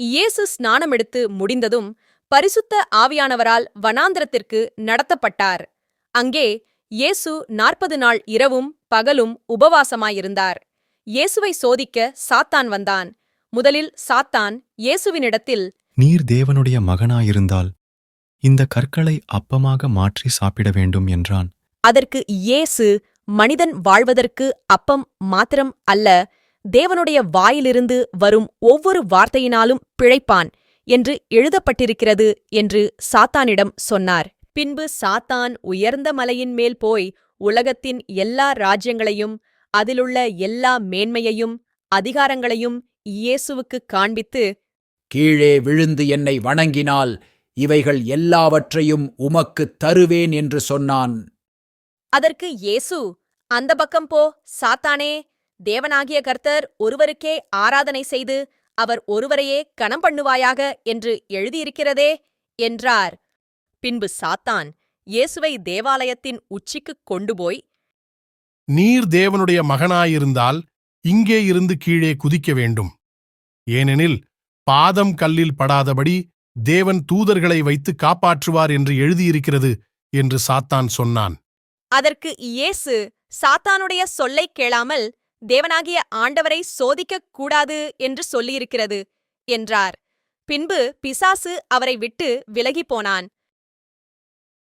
இயேசு ஸ்நானமெடுத்து முடிந்ததும் பரிசுத்த ஆவியானவரால் வனாந்திரத்திற்கு நடத்தப்பட்டார். அங்கே இயேசு நாற்பது நாள் இரவும் பகலும் உபவாசமாயிருந்தார். இயேசுவை சோதிக்க சாத்தான் வந்தான். முதலில் சாத்தான் இயேசுவினிடத்தில் நீர் தேவனுடைய மகனாயிருந்தால் இந்த கற்களை அப்பமாக மாற்றி சாப்பிட வேண்டும் என்றான். அதற்கு இயேசு மனிதன் வாழ்வதற்கு அப்பம் மாத்திரம் அல்ல தேவனுடைய வாயிலிருந்து வரும் ஒவ்வொரு வார்த்தையினாலும் பிழைப்பான் என்று எழுதப்பட்டிருக்கிறது என்று சாத்தானிடம் சொன்னார். பின்பு சாத்தான் உயர்ந்த மலையின் மேல் போய் உலகத்தின் எல்லா ராஜ்யங்களையும் அதிலுள்ள எல்லா மேன்மையையும் அதிகாரங்களையும் இயேசுவுக்குக் காண்பித்து கீழே விழுந்து என்னை வணங்கினால் இவைகள் எல்லாவற்றையும் உமக்குத் தருவேன் என்று சொன்னான். அதற்கு இயேசு அந்த பக்கம் போ சாத்தானே தேவனாகிய கர்த்தர் ஒருவருக்கே ஆராதனை செய்து அவர் ஒருவரையே கனம் பண்ணுவாயாக என்று எழுதியிருக்கிறதே என்றார். பின்பு சாத்தான் இயேசுவை தேவாலயத்தின் உச்சிக்குக் கொண்டுபோய் நீர் தேவனுடைய மகனாயிருந்தால் இங்கே இருந்து கீழே குதிக்க வேண்டும். ஏனெனில் பாதம் கல்லில் படாதபடி தேவன் தூதர்களை வைத்து காப்பாற்றுவார் என்று எழுதியிருக்கிறது என்று சாத்தான் சொன்னான். அதற்கு இயேசு சாத்தானுடைய சொல்லைக் கேளாமல் தேவனாகிய ஆண்டவரை சோதிக்கக் கூடாது என்று சொல்லியிருக்கிறது என்றார். பின்பு பிசாசு அவரை விட்டு விலகிப் போனான்.